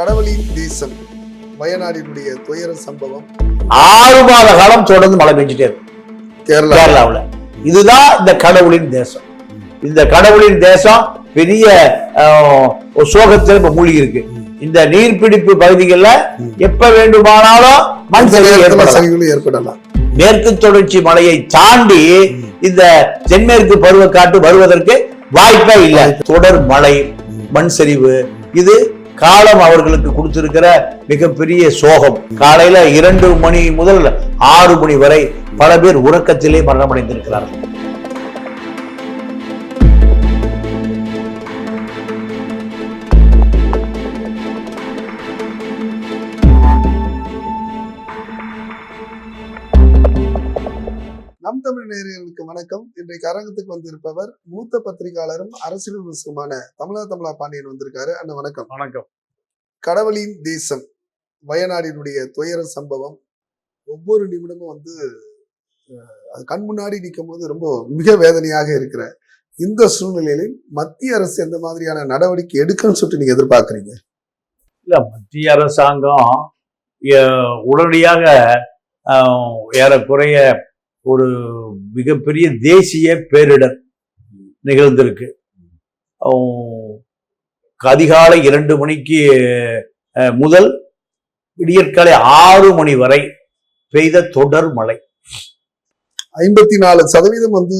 கடவுளின் தேசம் வயநாடினுடைய துயர சம்பவம். ஆறு மாத காலம் தொடர்ந்து மழை பெஞ்சிட்டே இருக்கு. கேரளா. கேரளாவுல. இதுதான் இந்த கடவுளின் தேசம். இந்த கடவுளின் தேசம் பெரிய சோகத்தில் இப்ப மூழ்கி இருக்கு. இந்த நீர்பிடிப்பு பகுதிகளில் எப்ப வேண்டுமானாலும் மண் சரிவு ஏற்படலாம். மேற்கு தொடர்ச்சி மலையை தாண்டி இந்த தென்மேற்கு பருவக்காற்று வருவதற்கு வாய்ப்பே இல்லை. தொடர் மழை மண் சரிவு இது காலம் அவர்களுக்கு கொடுத்திருக்கிற மிகப்பெரிய சோகம். காலையில இரண்டு மணி முதல் ஆறு மணி வரை பல பேர் உறக்கத்திலே மரணமடைந்திருக்கிறார்கள். நம் தமிழ் நேயர்களுக்கு வணக்கம். இன்றைக்கு அரங்கத்துக்கு வந்திருப்பவர் மூத்த பத்திரிகையாளரும் அரசியல் விமர்சகமான தமிழா தமிழா பாண்டியன் வந்திருக்காரு. அண்ணா வணக்கம். வணக்கம். கடவுளின் தேசம் வயநாடினுடைய துயர சம்பவம் ஒவ்வொரு நிமிடமும் வந்து அது கண் முன்னாடி நிற்கும் போது ரொம்ப மிக வேதனையாக இருக்கிற இந்த சூழ்நிலையில் மத்திய அரசு எந்த மாதிரியான நடவடிக்கை எடுக்கணும்னு சொல்லிட்டு நீங்க எதிர்பார்க்கறீங்க? இல்ல மத்திய அரசாங்கம் உடனடியாக ஏறக்குறைய ஒரு மிகப்பெரிய தேசிய பேரிடர் நிகழ்ந்திருக்கு. அதிகாலை இரண்டு மணிக்கு முதல் விடியற்காலை ஆறு மணி வரை பெய்த தொடர் மழை. ஐம்பத்தி நாலு சதவீதம் வந்து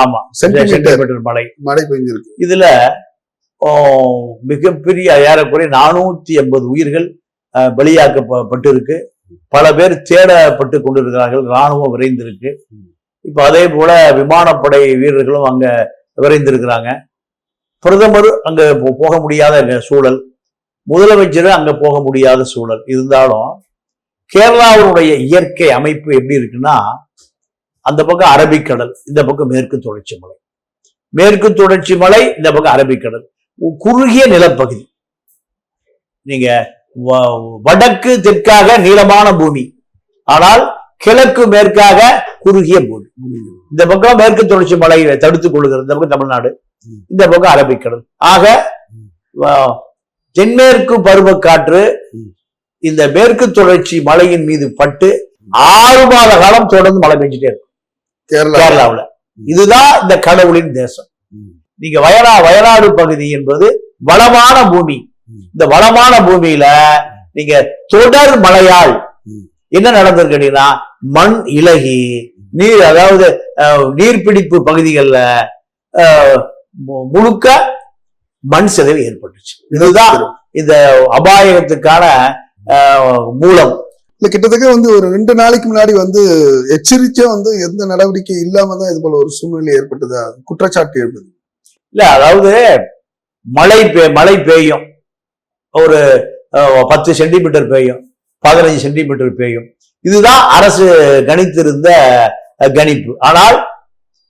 ஆமா. சென்டிமீட்டர் மழை. மழை பெஞ்சிருக்கு. இதுல மிகப்பெரிய ஏறக்குறைய நானூத்தி எண்பது உயிர்கள் பலியாக்கப்பட்டிருக்கு பல பேர் தேடப்பட்டு கொண்டிருக்கிறார்கள் ராணுவம் விரைந்திருக்கு. இப்ப அதே போல விமானப்படை வீரர்களும் அங்க விரைந்திருக்கிறாங்க. பிரதமர் அங்க போ- போக முடியாத சூழல். முதலமைச்சர் அங்க போக முடியாத சூழல். இருந்தாலும் கேரளாவுடைய இயற்கை அமைப்பு எப்படி இருக்குன்னா அந்த பக்கம் அரபிக்கடல் இந்த பக்கம் மேற்கு தொடர்ச்சி மலை. மேற்கு தொடர்ச்சி மலை இந்த பக்கம் அரபிக்கடல். குறுகிய நிலப்பகுதி. நீங்க வடக்கு தெற்காக நீளமான பூமி. ஆனால் கிழக்கு மேற்காக குறுகிய பூமி. இந்த பக்கம் மேற்கு தொடர்ச்சி மலையை தடுத்துக் கொள்கிறது. இந்த பக்கம் தமிழ்நாடு. இந்த பக்கம் அரபிக்கடல். ஆக தென்மேற்கு பருவக்காற்று இந்த மேற்கு தொடர்ச்சி மலையின் மீது பட்டு ஆறு மாத காலம் தொடர்ந்து மழை பெஞ்சிட்டே இருக்கும். கேரளா. கேரளாவுல. இதுதான் இந்த கடவுளின் தேசம். நீங்க வயநா வயநாடு பகுதி என்பது வளமான பூமி. இந்த வளமான பூமியில நீங்க தொடர் மழையால். என்ன நடந்திருக்கு அப்படின்னா மண் இலகி நீர் அதாவது நீர்பிடிப்பு பகுதிகளில் முழுக்க மண் சிதைவு ஏற்பட்டுச்சு. இதுதான் இந்த அபாயத்துக்கான மூலம். இல்ல கிட்டத்தட்ட வந்து ஒரு ரெண்டு நாளைக்கு முன்னாடி வந்து எச்சரிக்கையா வந்து எந்த நடவடிக்கை இல்லாம தான் இது போல ஒரு சூழ்நிலை ஏற்பட்டதா? குற்றச்சாட்டு எழுப்புது இல்ல அதாவது மழை பெ மழை பெய்யும். ஒரு பத்து சென்டிமீட்டர் பெய்யும் பதினஞ்சு சென்டிமீட்டர் பெய்யும். இதுதான் அரசு கணித்திருந்த கணிப்பு. ஆனால்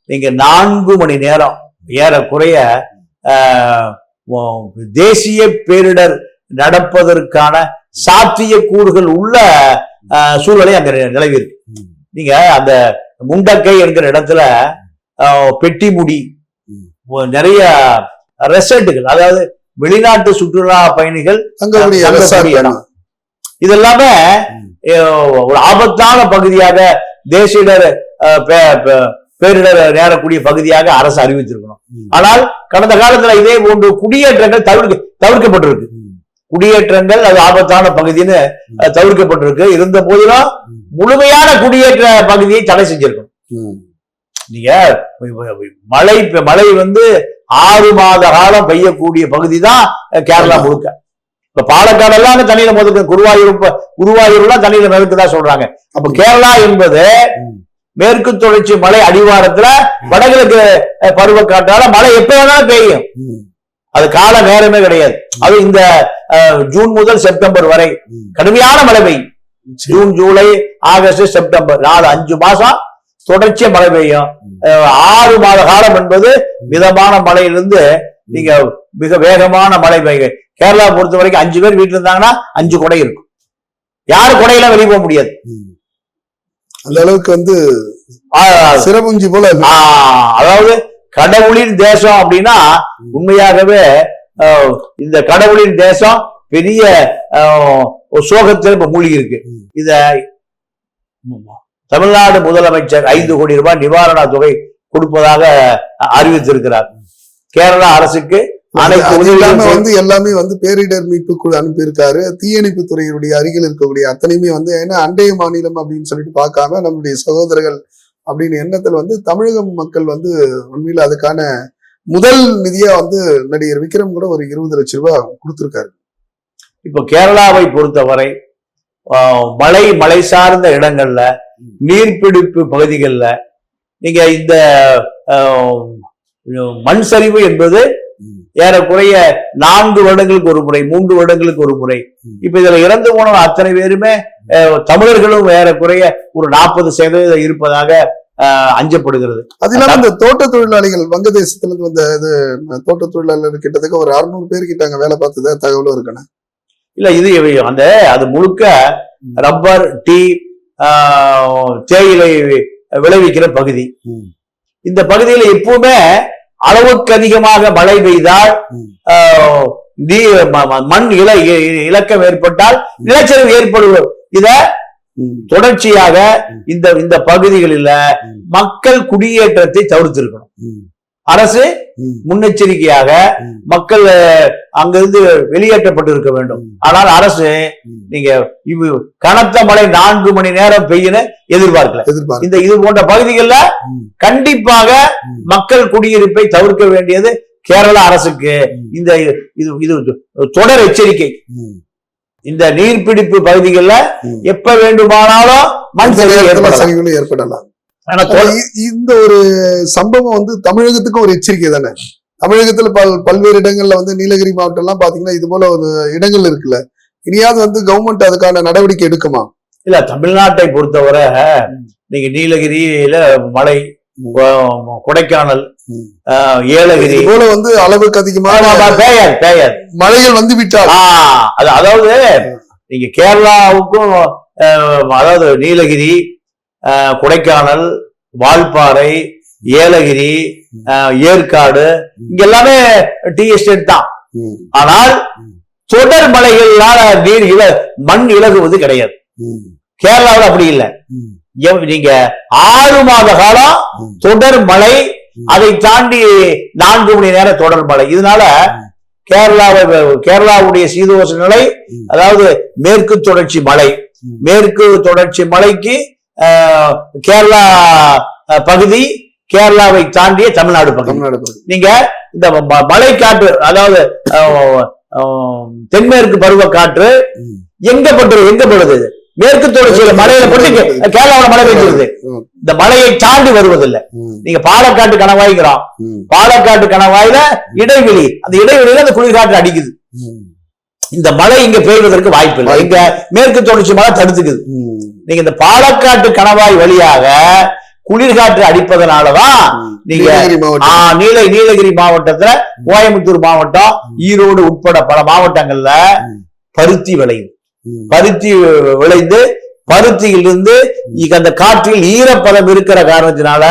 நீங்க நான்கு மணி நேரம் ஏறக்குறைய தேசிய பேரிடர் நடப்பதற்கான சாத்திய கூறுகள் உள்ள சூழலை அங்க நிலவிருக்கு நீங்க அந்த முண்டக்கை என்கிற இடத்துல பெட்டி பெட்டிமுடி நிறைய ரெசல்ட்டுகள் அதாவது வெளிநாட்டு சுற்றுலா பயணிகள் இடம். இதெல்லாமே ம். அஹ், ஒரு ஆபத்தான பகுதியாக தேசியடர் பேரிடர் நேரக்கூடிய பகுதியாக அரசு அறிவித்திருக்கணும். ஆனால் கடந்த காலத்துல இதே போன்று குடியேற்றங்கள் தவிர்க்க தவிர்க்கப்பட்டிருக்கு. குடியேற்றங்கள் அது ஆபத்தான பகுதின்னு தவிர்க்கப்பட்டிருக்கு இருந்த போதிலும். முழுமையான குடியேற்ற பகுதியை தடை செஞ்சிருக்கணும். நீங்க மழை மழை வந்து ஆறு மாத காலம் பெய்யக்கூடிய பகுதி தான் கேரளா முழுக்க. இப்ப பாலக்காடு எல்லாம் தண்ணியில முதல்ல குருவாயூர் குருவாயூர்லாம் தண்ணியில மிதக்குதா சொல்றாங்க. அப்ப கேரளா என்பது. மேற்கு தொடர்ச்சி மலை அடிவாரத்துல வடகிழக்கு அஹ், பருவக்காற்றால மழை எப்ப வேணாலும் பெய்யும். அது கால நேரமே கிடையாது. அது இந்த ஜூன் முதல் செப்டம்பர் வரை. கடுமையான மழை பெய்யும். ஜூன் ஜூலை ஆகஸ்ட் செப்டம்பர் நாலு அஞ்சு மாசம் தொடர்ச்சியா மழை பெய்யும். ஆறு மாத காலம் என்பது மிதமான மழையிலிருந்து நீங்க மிக வேகமான மழை பெய்யும் கேரளா பொறுத்த வரைக்கும் அஞ்சு பேர் வீட்டுல இருந்தாங்கன்னா அஞ்சு குடை இருக்கும். யாரு குடையெல்லாம் வெளியே போக முடியாது. அந்த அளவுக்கு வந்து ஆஹ் சிறமுஞ்சி போல அதாவது கடவுளின் தேசம் அப்படின்னா உண்மையாகவே இந்த கடவுளின் தேசம் பெரிய சோகத்தில் இப்ப மூழ்கி இருக்கு. இத தமிழ்நாடு முதலமைச்சர் ஐந்து கோடி ரூபாய் நிவாரண தொகை கொடுப்பதாக அறிவித்திருக்கிறார். கேரளா அரசுக்கு வந்து எல்லாமே வந்து பேரிடர் மீட்பு குழு அனுப்பியிருக்காரு. தீயணைப்பு துறையினுடைய அருகில் இருக்கக்கூடிய அத்தனையுமே வந்து ஏன்னா அண்டைய மாநிலம் அப்படின்னு சொல்லிட்டு பார்க்காம நம்முடைய சகோதரர்கள் அப்படின்னு எண்ணத்தில் வந்து தமிழக மக்கள் வந்து உண்மையில அதுக்கான முதல் நிதியா வந்து நடிகர் விக்ரம் கூட ஒரு இருபது லட்சம் ரூபாய் கொடுத்திருக்காரு. இப்போ கேரளாவை பொறுத்தவரை மலை மலை சார்ந்த இடங்கள்ல நீர்பிடிப்பு பகுதிகளில் நீங்க இந்த மண் சரிவு என்பது ஏறக்குறைய நான்கு வருடங்களுக்கு ஒரு முறை மூன்று வருடங்களுக்கு ஒரு முறை. இப்ப இதுல இறந்து போன அத்தனை பேருமே தமிழர்களும் ஏறக்குறைய ஒரு நாற்பது சதவீதம் இருப்பதாக அஞ்சப்படுகிறது. அது இல்லாம இந்த தோட்ட தொழிலாளிகள் வங்கதேசத்துல இருந்து வந்த இது தோட்ட தொழிலாளர் கிட்டத்தட்ட ஒரு அறுநூறு பேர் கிட்ட அங்க வேலை பார்த்ததா தகவலும் இருக்கணும். இல்ல இது அந்த அது முழுக்க ரப்பர் டீ தேயிலை விளைவிக்கிற பகுதி. இந்த பகுதியில எப்பவுமே அளவுக்கு அதிகமாக மழை பெய்தால் நீர் மண் இல இலக்கம் ஏற்பட்டால் நிலச்சரிவு ஏற்படுவது இத தொடர்ச்சியாக இந்த இந்த பகுதிகளில. மக்கள் குடியேற்றத்தை தவிர்த்திருக்கணும். அரசு முன்னெச்சரிக்கையாக. மக்கள் அங்கிருந்து வெளியேற்றப்பட்டு இருக்க வேண்டும் ஆனால் அரசு நீங்க கனத்த மழை நான்கு மணி நேரம் பெய்யுன்னு எதிர்பார்க்கல. எதிர்பார்க்க இந்த இது போன்ற பகுதிகளில். கண்டிப்பாக. மக்கள் குடியிருப்பை தவிர்க்க வேண்டியது கேரள அரசுக்கு இந்த இது இது தொடர் எச்சரிக்கை. இந்த நீர்பிடிப்பு பகுதிகளில். எப்ப வேண்டுமானாலும் மண் சரிவு ஏற்படலாம். இந்த ஒரு சம்பவம் வந்து தமிழகத்துக்கும் ஒரு எச்சரிக்கை தானே? தமிழகத்துல பல் பல்வேறு இடங்கள்ல வந்து நீலகிரி மாவட்டம் எல்லாம் பாத்தீங்கன்னா இது போல ஒரு இடங்கள் இருக்குல்ல. இனியாவது வந்து கவர்மெண்ட் அதுக்கான நடவடிக்கை எடுக்குமா? இல்ல தமிழ்நாட்டை பொறுத்தவரை நீங்க நீலகிரியில மலை கொடைக்கானல் ஏலகிரி போல வந்து அளவுக்கு அதிகமான பெய்யாது பெய்யாது மழைகள் வந்து விட்டால்? அதாவது நீங்க கேரளாவுக்கும் அதாவது நீலகிரி கொடைக்கானல் வால்பாறை ஏலகிரி ஏற்காடு இங்க எல்லாமே டி எஸ்டேட் தான் ஆனால். தொடர் மலைகளால நீர் இல மண் இலகுவது கிடையாது கேரளாவில் அப்படி இல்லை நீங்க ஆறு மாத காலம். தொடர் மழை. அதை தாண்டி நான்கு மணி நேரம் தொடர் மழை இதனால. கேரளாவை கேரளாவுடைய சீதோஷ நிலை. அதாவது மேற்கு தொடர்ச்சி மலை. மேற்கு தொடர்ச்சி மலைக்கு கேரளா பகுதி கேரளாவை தாண்டிய தமிழ்நாடு பகுதி. நீங்க இந்த மலைக்காற்று அதாவது தென்மேற்கு பருவ காற்று. எங்க பட்டுறது எங்க படுது? மேற்கு தொடர்ச்சியில மலையில பட்டு கேரளாவுல மழை பெய்ஞ்சிருது இந்த மலையை தாண்டி வருவதில்லை. நீங்க பாலக்காட்டு கணவாய்க்கிறோம் ம், பாலக்காட்டு கணவாயில இடைவெளி அந்த இடைவெளியில அந்த குளிர்காற்று அடிக்குது. இந்த மழை இங்க பெய்வதற்கு வாய்ப்பு இல்லை இங்க மேற்கு தொடர்ச்சி மழை தடுத்துக்குது நீங்க இந்த பாலக்காட்டு கணவாய் வழியாக குளிர்காற்று அடிப்பதனாலதான். நீங்க நீல நீலகிரி மாவட்டத்துல கோயம்புத்தூர் மாவட்டம் ஈரோடு உட்பட பல மாவட்டங்கள்ல. பருத்தி விளையுது ம், பருத்தி விளைந்து பருத்தியிலிருந்து அந்த காற்றில் ஈரப்பதம் இருக்கிற காரணத்தினால.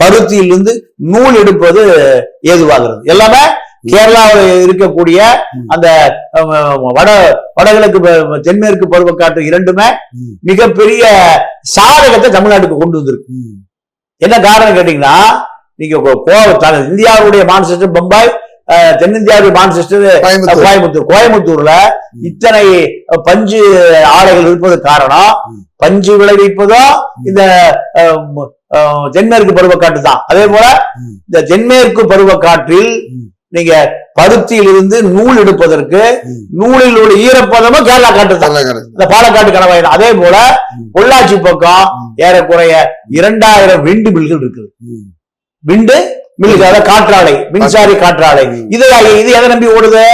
பருத்தியிலிருந்து நூல் எடுப்பது ஏதுவாகிறது எல்லாமே கேரளாவில் இருக்கக்கூடிய. அந்த வட வடகிழக்கு தென்மேற்கு பருவக்காற்று இரண்டுமே. மிகப்பெரிய சாதகத்தை தமிழ்நாட்டுக்கு கொண்டு வந்திருக்கு என்ன காரணம் கேட்டீங்கன்னா நீங்க கோ- இந்தியாவுடைய மான்செஸ்டர் பம்பாய் தென்னிந்தியாவுடைய மான்செஸ்டர் கோயம்புத்தூர் கோயம்புத்தூர் கோயம்புத்தூர்ல. இத்தனை பஞ்சு ஆலைகள் இருப்பது காரணம். பஞ்சு விளைவிப்பதும் இந்த தென்மேற்கு பருவக்காற்று தான் அதே போல. இந்த தென்மேற்கு பருவக்காற்றில். நீங்க பருத்தியிலிருந்து நூல் எடுப்பதற்கு. நூலில் உள்ள ஈரப்பதமும் கேரளா கள்ளக்காரன். இந்த பாலக்காட்டு கணவாய். அதே போல. பொள்ளாச்சி பக்கம். ஏறக்குறைய இரண்டாயிரம் விண்டு மில்கள் இருக்குது விண்டு மில்லுக்கு அதாவது காற்றாலை மின்சாரி காற்றாலை. இது இது எதை நம்பி ஓடுது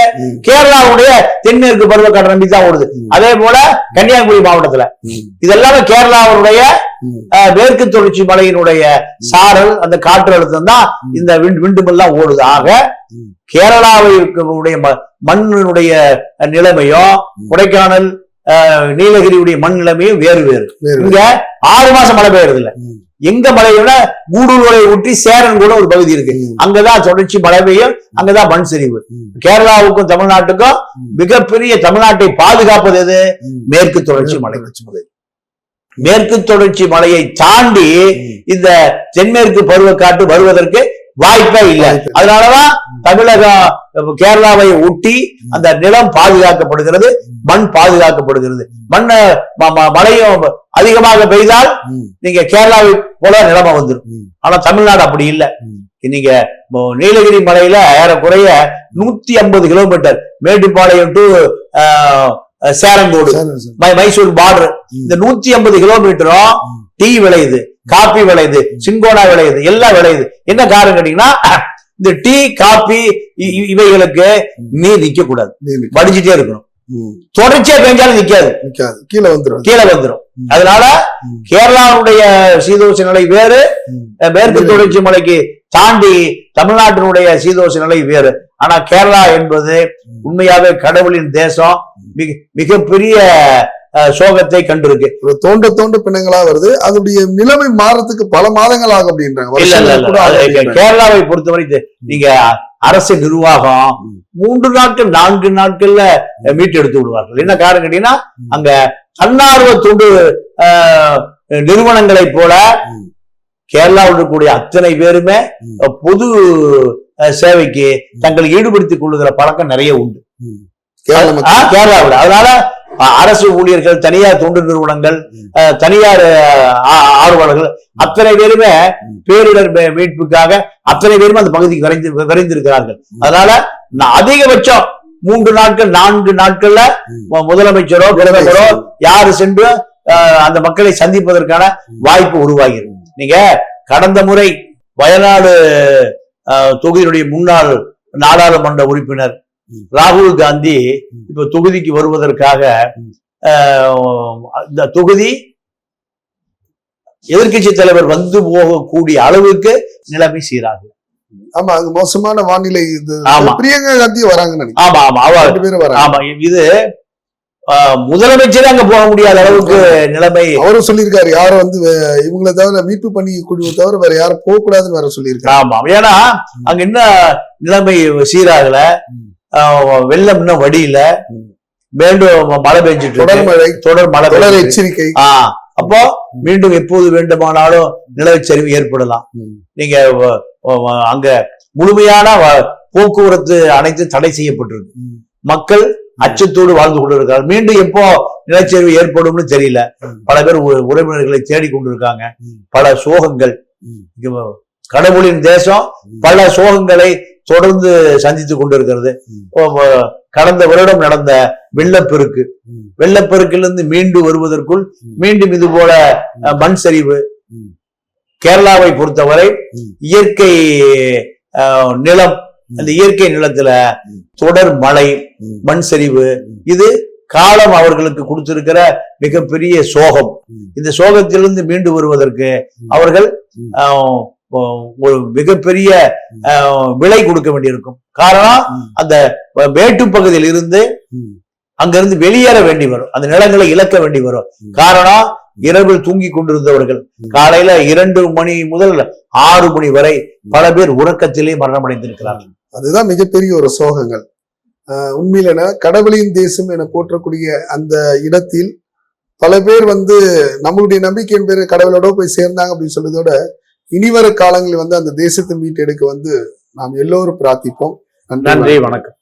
கேரளாவுடைய தென்மேற்கு பருவக்காற்று நம்பி தான் ஓடுது. அதே போல கன்னியாகுமரி மாவட்டத்துல இதெல்லாமே கேரளாவுடைய மேற்கு தொடர்ச்சி மலையினுடைய சாரல் அந்த காற்று அழுத்தம் தான். இந்த விண்டு விண்டுமெல்லாம் ஓடுது ஆக கேரளாவுடைய ம- மண்ணினுடைய நிலைமையும். கொடைக்கானல் நீலகிரியுடைய மண் நிலைமையும் வேறு வேறு இங்க ஆறு மாசம் மழை பெய்யறது இல்ல. எங்க மழை கூடூரை ஒட்டி சேரன் கூட ஒரு பகுதி இருக்கு. அங்கதான் தொடர்ச்சி மழை பெய்யும் அங்கதான் மண் சரிவு. கேரளாவுக்கும் தமிழ்நாட்டுக்கும். மிகப்பெரிய தமிழ்நாட்டை பாதுகாப்பது எது. மேற்கு தொடர்ச்சி மலை மேற்கு தொடர்ச்சி மலையை தாண்டி. இந்த தென்மேற்கு பருவக்காற்று வருவதற்கு வாய்ப்பே இல்லை. அதனாலதான் தமிழகம் கேரளாவை ஒட்டி அந்த நிலம் பாதுகாக்கப்படுகிறது மண் பாதுகாக்கப்படுகிறது மண் ம- ம- மழையும் அதிகமாக பெய்தால். நீங்க கேரளாவை போல நிலைமை வந்துடும். ஆனா தமிழ்நாடு அப்படி இல்லை. நீங்க நீலகிரி மலையில ஏறக்குறைய நூத்தி ஐம்பது kilometre Mettupalayam to Cherangode Mysore border. இந்த நூத்தி ஐம்பது கிலோமீட்டரும். டீ விளையுது காபி விளையுது சிங்கோனா விளையுது எல்லாம் விளையுது என்ன காரணம் கேட்டீங்கன்னா இந்த டீ காபி இவைகளுக்கு நீர் நிக்க கூடாது நீலி. வடிஞ்சிட்டே இருக்கணும். தொடர்ச்சியா பெஞ்சாலும் நிக்காது. நிக்காது. கீழே வந்துடும் கீழே வந்துடும். அதனால. கேரளாவுடைய சீதோஷ நிலை வேறு மேற்கு. தொடர்ச்சி மலைக்கு தாண்டி தமிழ்நாட்டினுடைய சீதோஷ நிலை வேறு. ஆனா கேரளா என்பது உண்மையாவே கடவுளின் தேசம். மிக மிகப்பெரிய சோகத்தை கண்டிருக்கு தோண்ட தோண்ட பிணங்களா வருது அதனுடைய நிலைமை மாறத்துக்கு பல மாதங்கள் ஆகும் அப்படின்றாங்க. கேரளாவை பொறுத்தவரை இது நீங்க அரசு நிர்வாகம். மூன்று நாட்கள் நான்கு நாட்கள்ல மீட்டு எடுத்து விடுவார்கள் என்ன காரணம் கேட்டீங்கன்னா. அங்க தன்னார்வ தொண்டு அஹ், நிறுவனங்களைப் போல. கேரளாவில் இருக்கக்கூடிய அத்தனை பேருமே பொது சேவைக்கு தங்களை ஈடுபடுத்திக் கொள்ளுகிற பழக்கம் நிறைய உண்டு கேரளாவில் அதனால அரசு ஊழியர்கள் தனியார் தொண்டு நிறுவனங்கள் அஹ், தனியார் ஆ- ஆர்வலர்கள் அத்தனை பேருமே பேரிடர் மீட்புக்காக அத்தனை பேருமே அந்த பகுதிக்கு விரைந்து விரைந்திருக்கிறார்கள். அதனால அதிகபட்சம் மூன்று நாட்கள் நான்கு நாட்கள்ல முதலமைச்சரோ பிரதமரோ யாரு சென்று அந்த மக்களை சந்திப்பதற்கான வாய்ப்பு உருவாகிறது நீங்க கடந்த முறை வயநாடு தொகுதியினுடைய முன்னாள் நாடாளுமன்ற உறுப்பினர் ராகுல் காந்தி. இப்ப தொகுதிக்கு வருவதற்காக இந்த தொகுதி எதிர்க்கட்சி தலைவர் வந்து போகக்கூடிய அளவுக்கு நிலைமை சீராகும் ஆமா அது மோசமான வானிலை இது. ஆமா. பிரியங்கா காந்தி வராங்கன்னு ஆமா ஆமா அவ ரெண்டு பேரும் வராங்க. ஆமா இது முதலமைச்சரே அங்க போக முடியாத அளவுக்கு நிலைமை. அவரும் சொல்லியிருக்காரு யாரும் வந்து இவங்கள தவிர மீட்பு பணி குழுவை தவிர வேற யாரும் போக கூடாதுன்னு வேற சொல்லியிருக்காரு. ஆமா ஏன்னா அங்க என்ன நிலைமை சீராகல? ம். அஹ், வெள்ளம் இன்னும் வடியில. மீண்டும் மழை பெஞ்சிட்டு தொடர் மழை தொடர் மழை தொடர். எச்சரிக்கை ஆஹ் அப்போ மீண்டும் எப்போது வேண்டுமானாலும் நிலச்சரிவு ஏற்படலாம். நீங்க அங்க முழுமையான போக்குவரத்து அனைத்து தடை செய்யப்பட்டிருக்கு. மக்கள் அச்சத்தோடு வாழ்ந்து கொண்டிருக்காங்க மீண்டும் எப்போ நிலச்சரிவு ஏற்படும்னு தெரியல. பல பேர் உறவினர்களை தேடி கொண்டிருக்காங்க. பல சோகங்கள் கடவுளின் தேசம். பல சோகங்களை தொடர்ந்து சந்தித்துக் கொண்டிருக்கிறது கடந்த வருடம் நடந்த வெள்ளப்பெருக்கு. வெள்ளப்பெருக்கிலிருந்து மீண்டு வருவதற்குள். மீண்டும் இது போல மண் சரிவு. கேரளாவை பொறுத்தவரை. இயற்கை நிலம் அந்த இயற்கை நிலத்துல. தொடர் மழை. மண் சரிவு. இது காலம் அவர்களுக்கு கொடுத்திருக்கிற மிகப்பெரிய சோகம். இந்த சோகத்திலிருந்து மீண்டு வருவதற்கு. அவர்கள் ஒரு மிகப்பெரிய விலை கொடுக்க வேண்டியிருக்கும் காரணம். அந்த மேட்டு பகுதியில் இருந்து. அங்கிருந்து வெளியேற வேண்டி வரும் அந்த நிலங்களை இழக்க வேண்டி வரும். காரணம் இரவில் தூங்கி கொண்டிருந்தவர்கள். காலையில இரண்டு மணி முதல் ஆறு மணி வரை பல பேர் உறக்கத்திலே மரணமடைந்திருக்கிறார்கள் அதுதான் மிகப்பெரிய ஒரு சோகங்கள் உண்மையில கடவுளின் தேசம் என போற்றக்கூடிய அந்த இடத்தில் பல பேர் வந்து நம்மளுடைய நம்பிக்கையின் பேர் கடவுளோட போய் சேர்ந்தாங்க அப்படின்னு சொல்றதோட இனிவர காலங்களில் வந்து அந்த தேசத்தை மீட்டெடுக்க வந்து நாம் எல்லோரும் பிரார்த்திப்போம். நன்றி வணக்கம்.